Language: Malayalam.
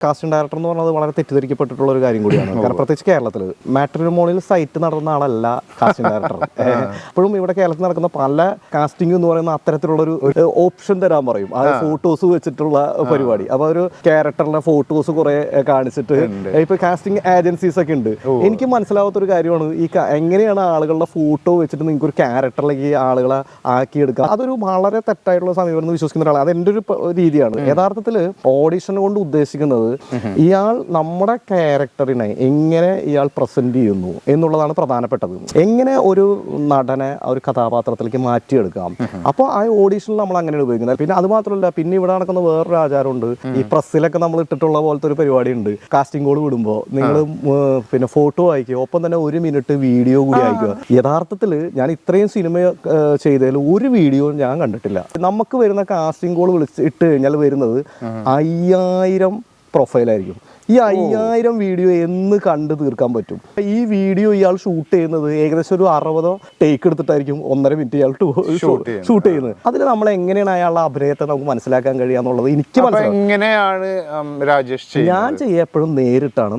കാസ്റ്റിംഗ് ഡയറക്ടർ എന്ന് പറഞ്ഞത് വളരെ തെറ്റിദ്ധരിക്കപ്പെട്ടിട്ടുള്ള ഒരു കാര്യം കൂടിയാണ്. കാരണം പ്രത്യേകിച്ച് കേരളത്തിൽ മാട്രിമോണിയിൽ സൈറ്റ് നടന്ന ആളല്ല കാസ്റ്റിംഗ് ഡയറക്ടർ അപ്പോഴും ഇവിടെ കേരളത്തിൽ നടക്കുന്ന പല കാസ്റ്റിംഗ് എന്ന് പറയുന്ന അത്തരത്തിലുള്ള ഒരു ഓപ്ഷൻ തരാൻ പറയും. ആ. ഫോട്ടോസ് വെച്ചിട്ടുള്ള പരിപാടി. അപ്പൊ ഒരു ക്യാരക്ടറിന്റെ ഫോട്ടോസ് കുറെ കാണിച്ചിട്ട് ഇപ്പൊ കാസ്റ്റിംഗ് ഏജൻസീസ് ഒക്കെ ഉണ്ട്. എനിക്ക് മനസ്സിലാവാത്ത ഒരു കാര്യമാണ് ഈ എങ്ങനെയാണ് ആളുകളുടെ ഫോട്ടോ വെച്ചിട്ട് നിങ്ങൾക്ക് ഒരു ക്യാരക്ടറിലേക്ക് ആളുകളെ ആക്കിയെടുക്കുക അതൊരു വളരെ തെറ്റായിട്ടുള്ള സമീപനം വിശ്വസിക്കുന്ന ഒരാളാണ്. അത് എന്റെ ഒരു രീതിയാണ്. യഥാർത്ഥത്തിൽ ഓഡിഷൻ കൊണ്ട് ഉദ്ദേശിക്കുന്നത് ഇയാൾ നമ്മുടെ ക്യാരക്ടറിനെ എങ്ങനെ ഇയാൾ പ്രസന്റ് ചെയ്യുന്നു എന്നുള്ളതാണ് പ്രധാനപ്പെട്ടത്. എങ്ങനെ ഒരു നടനെ ഒരു കഥാപാത്രത്തിലേക്ക് മാറ്റിയെടുക്കാം. അപ്പോൾ ആ ഓഡീഷനിൽ നമ്മൾ അങ്ങനെ ഉപയോഗിക്കുന്നത്. പിന്നെ അത് മാത്രമല്ല പിന്നെ ഇവിടെ നടക്കുന്ന വേറൊരു ആചാരമുണ്ട്. ഈ പ്രസ്സിലൊക്കെ നമ്മൾ ഇട്ടിട്ടുള്ള പോലത്തെ ഒരു പരിപാടി ഉണ്ട് കാസ്റ്റിംഗ് കോൾ വിടുമ്പോൾ നിങ്ങൾ പിന്നെ ഫോട്ടോ അയക്കുക ഒപ്പം തന്നെ ഒരു മിനിറ്റ് വീഡിയോ കൂടി അയക്കുക. യഥാർത്ഥത്തിൽ ഞാൻ ഇത്രയും സിനിമ ചെയ്തതിൽ ഒരു വീഡിയോ ഞാൻ കണ്ടിട്ടില്ല. നമുക്ക് വരുന്ന കാസ്റ്റിംഗ് കോൾ വിളിച്ച് ഇട്ട് കഴിഞ്ഞാൽ വരുന്നത് അയ്യായിരം പ്രൊഫൈലായിരിക്കും ഈ അയ്യായിരം വീഡിയോ എന്ന് കണ്ട് തീർക്കാൻ പറ്റും. ഈ വീഡിയോ ഇയാൾ ഷൂട്ട് ചെയ്യുന്നത് ഏകദേശം ഒരു അറുപതോ ടേക്ക് എടുത്തിട്ടായിരിക്കും. ഒന്നര മിനിറ്റ് ഇയാൾ ഷൂട്ട് ചെയ്യുന്നത്. അതിൽ നമ്മൾ എങ്ങനെയാണ് അയാളുടെ അഭിനയത്തെ നമുക്ക് മനസ്സിലാക്കാൻ കഴിയുക എന്നുള്ളത് എനിക്ക് മനസ്സിലാക്കാം എങ്ങനെയാണ് രാജേഷ് ഞാൻ ചെയ്യപ്പോഴും നേരിട്ടാണ്.